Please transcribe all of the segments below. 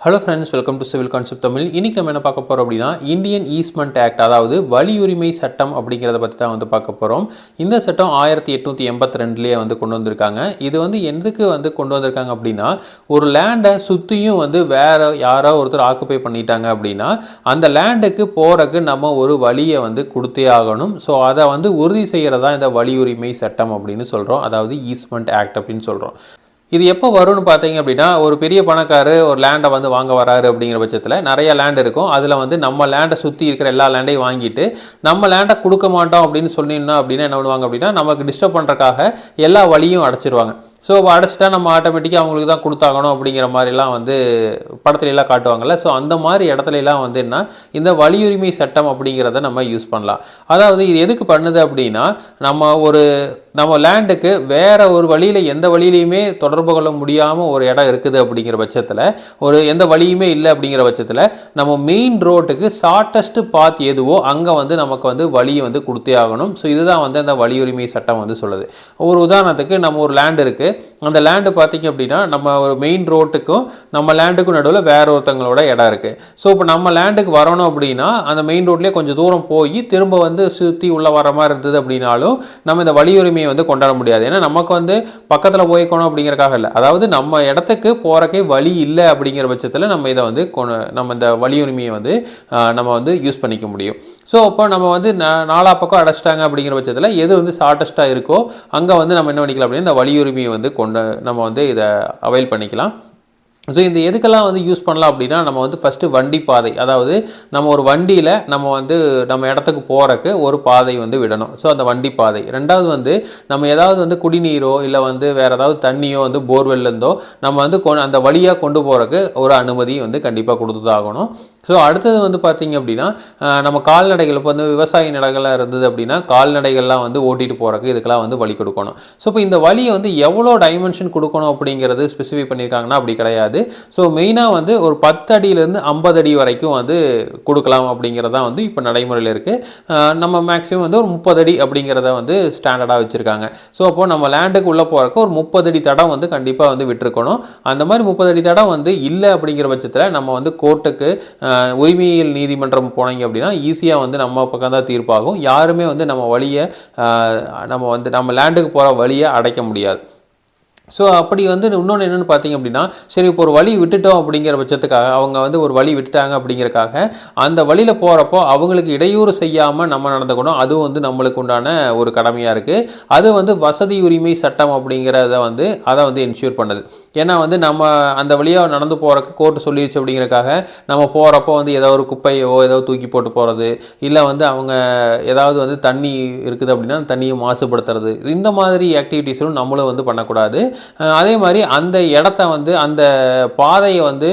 Hello friends welcome to civil concept Tamil இன்றைக்கி நம்ம என்ன பார்க்க போகிறோம் அப்படின்னா இந்தியன் ஈஸ்ட்மெண்ட் ஆக்ட் அதாவது வலியுரிமை சட்டம் அப்படிங்கிறத பற்றி தான் வந்து பார்க்க போகிறோம் இந்த சட்டம் ஆயிரத்தி எட்நூற்றி எண்பத்தி ரெண்டுலேயே வந்து கொண்டு வந்திருக்காங்க. இது வந்து எதுக்கு வந்து கொண்டு வந்திருக்காங்க அப்படின்னா ஒரு லேண்டை சுற்றியும் வந்து வேற யாரோ ஒருத்தர் ஆக்குப்பை பண்ணிட்டாங்க அப்படின்னா அந்த லேண்டுக்கு போகிறக்கு நம்ம ஒரு வழியை வந்து கொடுத்தே ஆகணும். ஸோ அதை வந்து உறுதி செய்கிறதா இந்த வலியுரிமை சட்டம் அப்படின்னு சொல்கிறோம் அதாவது ஈஸ்ட்மெண்ட் ஆக்ட் அப்படின்னு சொல்கிறோம் இது எப்போ வரும்னு பார்த்தீங்க அப்படின்னா ஒரு பெரிய பணக்காரர் ஒரு லேண்டை வந்து வாங்க வராரு அப்படிங்கிற பட்சத்தில் நிறைய லேண்ட் இருக்கும். அதில் வந்து நம்ம லேண்டை சுற்றி இருக்கிற எல்லா லேண்டையும் வாங்கிட்டு நம்ம லேண்டை கொடுக்க மாட்டோம் அப்படின்னு சொன்னீங்கன்னா அப்படின்னா என்ன பண்ணுவாங்க அப்படின்னா நமக்கு டிஸ்டர்ப் பண்ணுறக்காக எல்லா வழியும் அடைச்சிருவாங்க. ஸோ அடைச்சிட்டா நம்ம ஆட்டோமேட்டிக்காக அவங்களுக்கு தான் கொடுத்தாகணும் அப்படிங்கிற மாதிரிலாம் வந்து படத்துலலாம் காட்டுவாங்கள்ல காட்டுவாங்கல்ல. ஸோ அந்த மாதிரி இடத்துலலாம் வந்து என்ன இந்த வலியுரிமை சட்டம் அப்படிங்கிறத நம்ம யூஸ் பண்ணலாம். அதாவது இது எதுக்கு பண்ணுது அப்படின்னா நம்ம ஒரு நம்ம லேண்டுக்கு வேறு ஒரு வழியில் எந்த வழியிலையுமே தொடர்பு கொள்ள முடியாமல் ஒரு இடம் இருக்குது அப்படிங்கிற பட்சத்தில் ஒரு எந்த வழியுமே இல்லை அப்படிங்கிற பட்சத்தில் நம்ம மெயின் ரோட்டுக்கு ஷார்ட்டஸ்ட் பாத் எதுவோ அங்கே வந்து நமக்கு வந்து வழியை வந்து கொடுத்தே ஆகணும். ஸோ இதுதான் வந்து அந்த வலியுரிமை சட்டம் வந்து சொல்லுது. ஒரு உதாரணத்துக்கு நம்ம ஒரு லேண்ட் இருக்குது அந்த லேண்டு பார்த்திங்க அப்படின்னா நம்ம ஒரு மெயின் ரோட்டுக்கும் நம்ம லேண்டுக்கும் நடுவில் வேற ஒருத்தங்களோட இடம் இருக்குது ஸோ இப்போ நம்ம லேண்டுக்கு வரணும் அப்படின்னா அந்த மெயின் ரோட்லேயே கொஞ்சம் தூரம் போய் திரும்ப வந்து சுற்றி உள்ள வர மாதிரி இருந்தது அப்படின்னாலும் நம்ம இந்த பண்டிகையை வந்து கொண்டாட முடியாது. ஏன்னா நமக்கு வந்து பக்கத்தில் போய்க்கணும் அப்படிங்கிறக்காக இல்லை. அதாவது நம்ம இடத்துக்கு போகிறக்கே வழி இல்லை அப்படிங்கிற பட்சத்தில் நம்ம இதை வந்து நம்ம இந்த வலியுரிமையை வந்து நம்ம வந்து யூஸ் பண்ணிக்க முடியும். ஸோ அப்போ நம்ம வந்து நாலா பக்கம் அடைச்சிட்டாங்க அப்படிங்கிற பட்சத்தில் எது வந்து ஷார்ட்டஸ்ட்டாக இருக்கோ அங்கே வந்து நம்ம என்ன பண்ணிக்கலாம் அப்படின்னா இந்த வலியுரிமையை வந்து கொண்டு நம்ம வந்து இதை அவைல் பண்ணிக்கலாம். ஸோ இந்த எதுக்கெல்லாம் வந்து யூஸ் பண்ணலாம் அப்படின்னா நம்ம வந்து ஃபஸ்ட்டு வண்டி பாதை. அதாவது நம்ம ஒரு வண்டியில் நம்ம வந்து நம்ம இடத்துக்கு போகிறக்கு ஒரு பாதை வந்து விடணும். ஸோ அந்த வண்டி பாதை. ரெண்டாவது வந்து நம்ம ஏதாவது வந்து குடிநீரோ இல்லை வந்து வேறு ஏதாவது தண்ணியோ வந்து போர்வெல்லேருந்தோ நம்ம வந்து கொ- அந்த வழியாக கொண்டு போகிறக்கு ஒரு அனுமதி வந்து கண்டிப்பாக கொடுத்துதாகணும். ஸோ அடுத்தது வந்து பார்த்திங்க அப்படின்னா நம்ம கால்நடைகள் இப்போ வந்து விவசாய நிலங்கள்லாம் இருந்தது அப்படின்னா கால்நடைகள்லாம் வந்து ஓட்டிகிட்டு போகிறக்கு இதுக்கெல்லாம் வந்து வழி கொடுக்கணும். ஸோ இப்போ இந்த வழியை வந்து எவ்வளோ டைமென்ஷன் கொடுக்கணும் அப்படிங்கிறது ஸ்பெசிஃபை பண்ணியிருக்காங்கன்னா அப்படி கிடையாது. ஸோ மெயினாக வந்து ஒரு பத்து அடியிலேருந்து ஐம்பது அடி வரைக்கும் வந்து கொடுக்கலாம் அப்படிங்கிறதா வந்து இப்போ நடைமுறையில் இருக்குது நம்ம மேக்ஸிமம் வந்து ஒரு முப்பது அடி அப்படிங்கிறத வந்து ஸ்டாண்டர்டாக வச்சுருக்காங்க. ஸோ அப்போது நம்ம லேண்டுக்கு உள்ளே போகிறக்கு ஒரு முப்பது அடி தடம் வந்து கண்டிப்பாக வந்து விட்டுருக்கணும். அந்த மாதிரி முப்பது அடி தடம் வந்து இல்லை அப்படிங்கிற பட்சத்தில் நம்ம வந்து கோர்ட்டுக்கு உரிமையியல் நீதிமன்றம் போனீங்க அப்படின்னா ஈஸியாக வந்து நம்ம பக்கம் தான் தீர்ப்பாகும். யாருமே வந்து நம்ம வழியை நம்ம வந்து நம்ம லேண்டுக்கு போகிற வழியை அடைக்க முடியாது. ஸோ அப்படி வந்து இன்னொன்று என்னென்னு பார்த்தீங்க அப்படின்னா சரி இப்போ ஒரு வழி விட்டுட்டோம் அப்படிங்கிற பட்சத்துக்காக அவங்க வந்து ஒரு வழி விட்டுட்டாங்க அப்படிங்கிறக்காக அந்த வழியில் போகிறப்போ அவங்களுக்கு இடையூறு செய்யாமல் நம்ம நடந்துக்கணும். அதுவும் வந்து நம்மளுக்கு உண்டான ஒரு கடமையாக இருக்குது அது வந்து வசதி உரிமை சட்டம் அப்படிங்கிறத வந்து அதை வந்து என்ஷூர் பண்ணுது. ஏன்னா வந்து நம்ம அந்த வழியாக நடந்து போகிறக்கு கோர்ட்டு சொல்லிடுச்சு அப்படிங்கிறக்காக நம்ம போகிறப்போ வந்து ஏதோ ஒரு குப்பையோ ஏதோ தூக்கி போட்டு போகிறது இல்லை வந்து அவங்க ஏதாவது வந்து தண்ணி இருக்குது அப்படின்னா தண்ணியை மாசுபடுத்துறது இந்த மாதிரி ஆக்டிவிட்டீஸும் நம்மளும் வந்து பண்ணக்கூடாது. அதே மாதிரி அந்த இடத்த வந்து அந்த பாதையை வந்து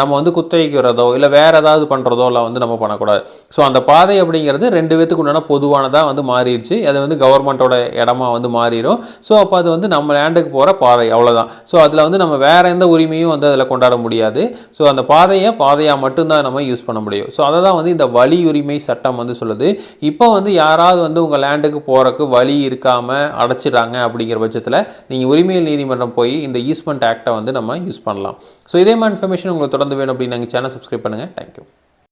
நம்ம வந்து குத்தகைக்கிறதோ இல்லை வேறு ஏதாவது பண்ணுறதோ எல்லாம் வந்து நம்ம பண்ணக்கூடாது. ஸோ அந்த பாதை அப்படிங்கிறது ரெண்டு பேத்துக்கு உண்டான பொதுவானதாக வந்து மாறிடுச்சு. அது வந்து கவர்மெண்ட்டோட இடமா வந்து மாறிடும். ஸோ அப்போ அது வந்து நம்ம லேண்டுக்கு போகிற பாதை அவ்வளோதான் ஸோ அதில் வந்து நம்ம வேற எந்த உரிமையும் வந்து அதில் கொண்டாட முடியாது. ஸோ அந்த பாதையை பாதையாக மட்டும்தான் நம்ம யூஸ் பண்ண முடியும். ஸோ அதை தான் வந்து இந்த வழி உரிமை சட்டம் வந்து சொல்லுது. இப்போ வந்து யாராவது வந்து உங்கள் லேண்டுக்கு போகிறக்கு வழி இருக்காமல் அடைச்சிட்டாங்க அப்படிங்கிற பட்சத்தில் நீங்கள் உரிமையல் நீதிமன்றம் போய் இந்த ஈஸ்மெண்ட் ஆக்டை வந்து நம்ம யூஸ் பண்ணலாம். ஸோ இதே மாதிரி இன்ஃபர்மேஷன் உங்களுக்கு தொடர்ந்து வேணும் அப்படின்னு எங்கள் சேனல் சப்ஸ்கிரைப் பண்ணுங்கள் தேங்க்யூ